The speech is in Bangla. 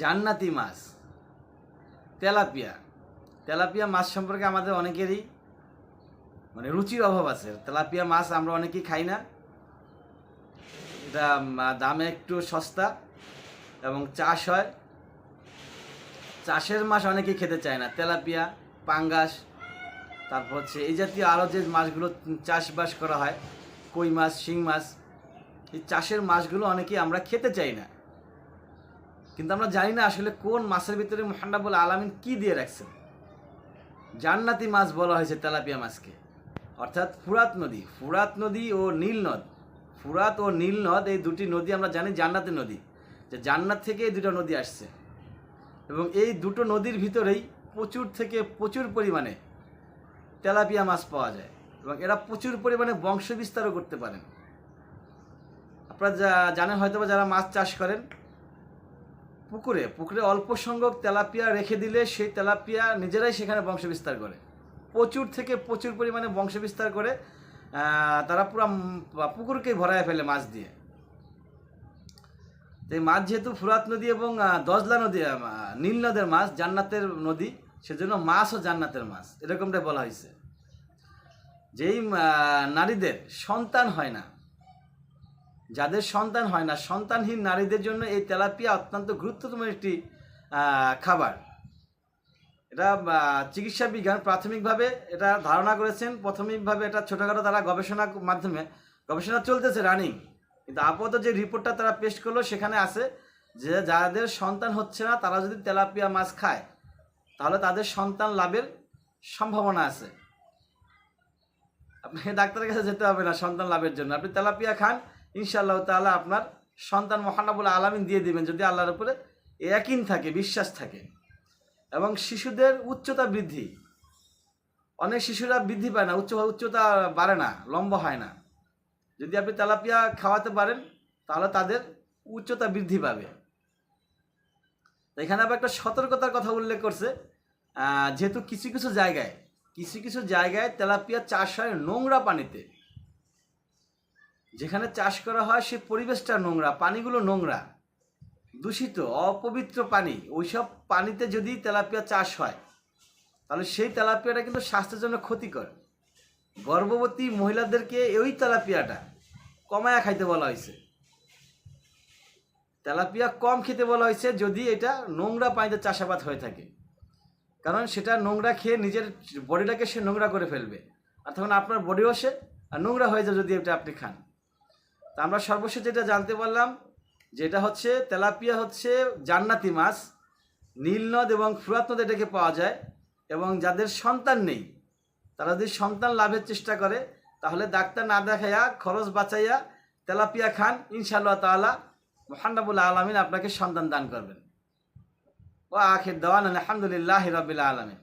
জান্নাতি মাছ। তেলাপিয়া। তেলাপিয়া মাছ সম্পর্কে আমাদের অনেকেরই মানে রুচির অভাব আছে। তেলাপিয়া মাছ আমরা অনেকেই খাই না। এটা দামে একটু সস্তা এবং চাষ হয়। চাষের মাছ অনেকেই খেতে চায় না। তেলাপিয়া, পাঙ্গাস, তারপর হচ্ছে এই জাতীয় আরও যে মাছগুলো চাষবাস করা হয়, কই মাছ, শিং মাছ, এই চাষের মাছগুলো অনেকেই আমরা খেতে চাই না। কিন্তু আমরা জানি না আসলে কোন মাছের ভিতরে মোহান্নাবুল আলামিন কি দিয়ে রাখছেন। জান্নাতি মাছ বলা হয়েছে তেলাপিয়া মাছকে। অর্থাৎ ফুরাত নদী। ফুরাত নদী ও নীল নদ। ফুরাত ও নীল নদ, এই দুটি নদী আমরা জানি জান্নাতি নদী। যে জান্নাত থেকে এই দুটো নদী আসছে। এবং এই দুটো নদীর ভিতরেই প্রচুর থেকে প্রচুর পরিমাণে তেলাপিয়া মাছ পাওয়া যায়। এবং এরা প্রচুর পরিমাণে বংশ বিস্তারও করতে পারেন। আপনারা যা জানেন হয়তো যারা মাছ চাষ করেন পুকুরে পুকুরে অল্প সংখ্যক তেলাপিয়া রেখে দিলে সেই তেলাপিয়া নিজেরাই সেখানে বংশ বিস্তার করে। প্রচুর থেকে প্রচুর পরিমাণে বংশ বিস্তার করে তারা পুরো পুকুরকে ভরায় ফেলে মাছ দিয়ে। তো মাছ যেহেতু ফুরাত নদী এবং দজলা নদী নীল নদের মাছ, জান্নাতের নদী, সেজন্য মাছও জান্নাতের মাছ, এরকমটাই বলা হয়েছে যেই নারীদের সন্তান হয় না যাদের সন্তান হয় না, সন্তানহীন নারীদের জন্য এই তেলাপিয়া অত্যন্ত গুরুত্বতম একটি খাবার। এটা চিকিৎসা বিজ্ঞান প্রাথমিকভাবে এটা ধারণা করেছেন। প্রাথমিকভাবে এটা ছোটোখাটো তারা গবেষণার মাধ্যমে, গবেষণা চলতেছে রানিং কিন্তু আপাতত যে রিপোর্টটা তারা পেশ করল সেখানে আছে যে যাদের সন্তান হচ্ছে না, তারা যদি তেলাপিয়া মাছ খায়, তাহলে তাদের সন্তান লাভের সম্ভাবনা আছে। আপনাকে ডাক্তারের কাছে যেতে হবে না সন্তান লাভের জন্য। আপনি তেলাপিয়া খান ইনশাআল্লাহ তাআলা আপনার সন্তান মহানাবুল আলামিন দিয়ে দিবেন যদি আল্লাহর উপরে একিন থাকে, বিশ্বাস থাকে। এবং শিশুদের উচ্চতা বৃদ্ধি। অনেক শিশুরা বৃদ্ধি পায় না, উচ্চ উচ্চতা বাড়ে না, লম্বা হয় না। যদি আপনি তেলাপিয়া খাওয়াতে পারেন, তাহলে তাদের উচ্চতা বৃদ্ধি পাবে। এখানে আবার একটা সতর্কতার কথা উল্লেখ করছে। যেহেতু কিছু কিছু জায়গায়, কিছু কিছু জায়গায় তেলাপিয়া চাষ হয় নোংরা পানিতে। যেখানে চাষ করা হয় সে পরিবেশটা নোংরা, পানিগুলো নোংরা, দূষিত, অপবিত্র পানি। ওইসব পানিতে যদি তেলাপিয়া চাষ হয়, তাহলে সেই তেলাপিয়াটা কিন্তু স্বাস্থ্যের জন্য ক্ষতিকর। গর্ভবতী মহিলাদেরকে ওই তেলাপিয়াটা কমায়া খাইতে বলা হয়েছে। তেলাপিয়া কম খেতে বলা হয়েছে যদি এটা নোংরা পানিতে চাষাবাদ হয়ে থাকে। কারণ সেটা নোংরা খেয়ে নিজের বডিটাকে সে নোংরা করে ফেলবে। আর তখন আপনার বডিও সে আর নোংরা হয়ে যাবে যদি এটা আপনি খান। আমরা সর্বশেষ যেটা জানতে পারলাম, যেটা হচ্ছে তেলাপিয়া হচ্ছে জান্নাতি মাছ নীলনদ এবং ফুরাত নদ এটাকে পাওয়া যায়, এবং যাদের সন্তান নেই, তারা যদি সন্তান লাভের চেষ্টা করে, তাহলে ডাক্তার না দেখাইয়া, খরচ বাঁচাইয়া তেলাপিয়া খান, ইনশাআল্লাহ তাআলা মোহান্নাবুল আলমিন আপনাকে সন্তান দান করবেন। ও আখির দেওয়ান আলহামদুলিল্লাহ রবিল আলমিন।